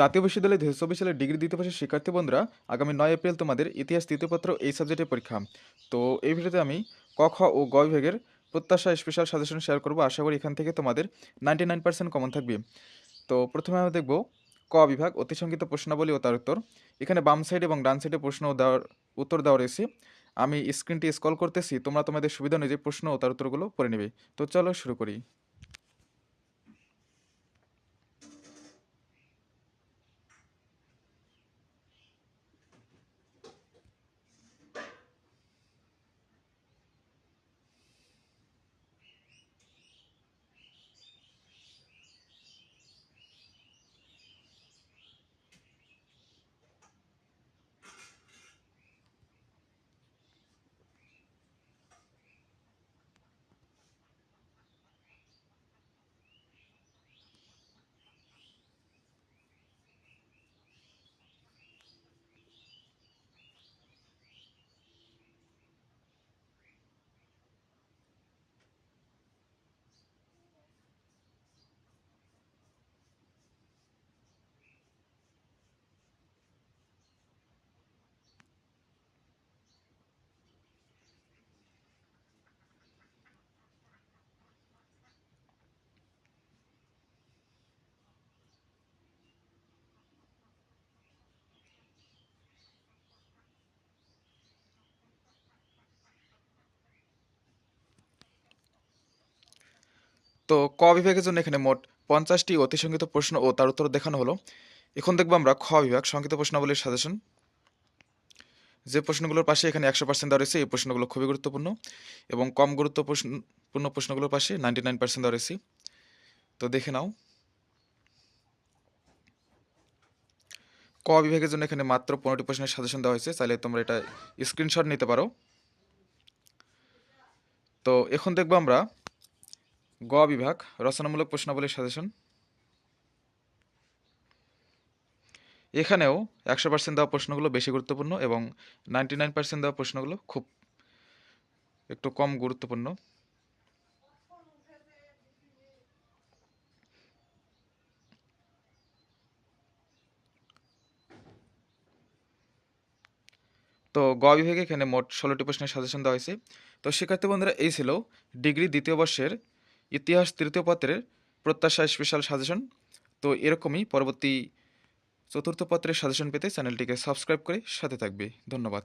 জাতীয় বিশ্ববিদ্যালয়ে দু হাজার সালে ডিগ্রি দ্বিতীয় বর্ষের শিক্ষার্থী বন্ধুরা, আগামী নয় এপ্রিল তোমাদের ইতিহাস তৃতীয় পত্র এই সাবজেক্টের পরীক্ষা। তো এই ভিডিওতে আমি ক, খ ও গ বিভাগের প্রত্যাশা স্পেশাল সাজেশন শেয়ার করব। আশা করি এখান থেকে তোমাদের নাইনটি নাইন পার্সেন্ট কমন থাকবে। তো প্রথমে আমরা দেখব ক বিভাগ অতি সংক্ষিপ্ত প্রশ্নাবলী ও তার উত্তর। এখানে বাম সাইড এবং ডান সাইডে প্রশ্ন দেওয়ার উত্তর দেওয়া রয়েছে। আমি স্ক্রিনটি স্কল করতেছি, তোমরা তোমাদের সুবিধা অনুযায়ী প্রশ্ন ও তার উত্তরগুলো পড়ে নেবে। তো চলো শুরু করি। তো ক বিভাগের জন্য এখানে মোট পঞ্চাশটি অতি প্রশ্ন ও তার উত্তর দেখানো হলো। এখন দেখব আমরা খ বিভাগ সংক্ষিপ্ত প্রশ্নাবলীর সাজেশন। যে প্রশ্নগুলোর পাশে এখানে একশো পার্সেন্ট দেওয়া রয়েছে, এই প্রশ্নগুলো খুবই গুরুত্বপূর্ণ এবং কম গুরুত্বপূর্ণ প্রশ্নগুলোর পাশে নাইনটি নাইন পার্সেন্ট দেওয়া রয়েছে। তো দেখে নাও। ক বিভাগের জন্য এখানে মাত্র পনেরোটি প্রশ্নের সাজেশন দেওয়া হয়েছে, চাইলে তোমরা এটা স্ক্রিনশট নিতে পারো। তো এখন দেখব আমরা গ বিভাগ, রচনামূলক প্রশ্নাবলীর সাজেশন এখানেও একশো পার্সেন্ট দেওয়া প্রশ্নগুলো বেশি গুরুত্বপূর্ণ এবং নাইনটি নাইন পার্সেন্ট দেওয়া প্রশ্নগুলো খুব একটু কম গুরুত্বপূর্ণ। তো গ বিভাগে এখানে মোট ষোলোটি প্রশ্নের সাজেশন দেওয়া হয়েছে। তো শিক্ষার্থী বন্ধুরা, এই ছিল ডিগ্রি দ্বিতীয় বর্ষের ইতিহাস তৃতীয় পত্রের প্রত্যাশা স্পেশাল সাজেশন তো এরকমই পরবর্তী চতুর্থ পত্রের সাজেশন পেতে চ্যানেলটিকে সাবস্ক্রাইব করে সাথে থাকবে। ধন্যবাদ।